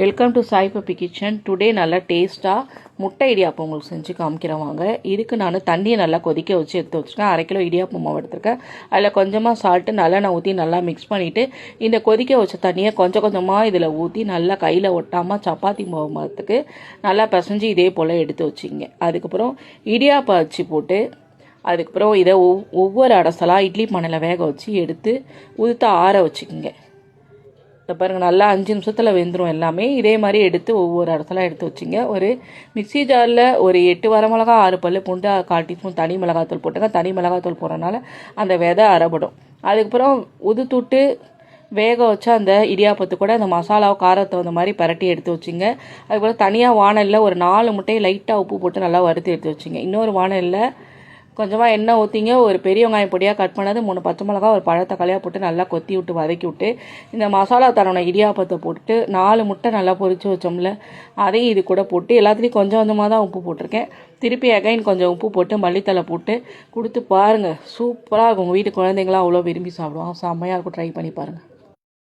Welcome to Sai puppy kitchen today நல்லா டேஸ்ட்டாக முட்டை இடியாப்பம் உங்களுக்கு செஞ்சு காமிக்கிறேன் வாங்க. இதுக்கு நான் தண்ணியை நல்லா கொதிக்க வச்சு எடுத்து வச்சுருக்கேன் அரை கிலோ இடியாப்பம் மாவு எடுத்துருக்கேன். அதில் கொஞ்சமாக சால்ட்டு நல்லெண்ணெய் ஊற்றி நல்லா மிக்ஸ் பண்ணிவிட்டு இந்த கொதிக்க வச்ச தண்ணியை கொஞ்சம் கொஞ்சமாக இதில் ஊற்றி நல்லா கையில் ஒட்டாமல் சப்பாத்தி மாவு மாத்துக்கு நல்லா பிசைஞ்சு இதே போல் எடுத்து வச்சிங்க அதுக்கப்புறம் இடியாப்பம் அச்சு போட்டு அதுக்கப்புறம் இதை ஒவ் ஒவ்வொரு அடசலாக இட்லி பண்ணையில் வேக வச்சு எடுத்து உதுத்த ஆற வச்சுக்கோங்க. இதை பாருங்கள் நல்லா அஞ்சு நிமிஷத்தில் வெந்துடும் எல்லாமே. இதே மாதிரி எடுத்து ஒவ்வொரு இடத்துல எடுத்து வச்சிங்க. ஒரு மிக்ஸி ஜாரில் ஒரு எட்டு வர மிளகா ஆறு பல்லு பூண்டு கால் டீஸ்பூன் தனி மிளகாத்தூள் போட்டுங்க. தனி மிளகாத்தூள் போடுறதுனால அந்த விதை அரைபடும். அதுக்கப்புறம் உதுத்துட்டு வேக வச்சா அந்த இடியாப்பத்து கூட அந்த மசாலாவை காரத்தை அந்த மாதிரி பரட்டி எடுத்து வச்சிங்க. அதுக்கப்புறம் தனியாக வானலில் ஒரு நாலு முட்டையை லைட்டாக உப்பு போட்டு நல்லா வறுத்து எடுத்து வச்சிங்க. இன்னொரு வானலில் கொஞ்சமாக எண்ணெய் ஊற்றிங்க ஒரு பெரிய வெங்காயம் பொடியாக கட் பண்ணது மூணு பச்சை மிளகா ஒரு பழத்தக்காளியாக போட்டு நல்லா கொத்தி விட்டு வதக்கி விட்டு இந்த மசாலா தரவணை இடியாப்பத்தை போட்டு நாலு முட்டை நல்லா பொறிச்சு வச்சோம்ல அதையும் இது கூட போட்டு எல்லாத்துலேயும் கொஞ்சம் கொஞ்சமாக தான் உப்பு போட்டிருக்கேன். திருப்பி அகைன் கொஞ்சம் உப்பு போட்டு மல்லித்தலை போட்டு கொடுத்து பாருங்கள் சூப்பராக இருக்கும். உங்கள் வீட்டு குழந்தைங்களாம் அவ்வளோ விரும்பி சாப்பிடுவாங்க. செம்மையாக இருக்கும். ட்ரை பண்ணி பாருங்கள்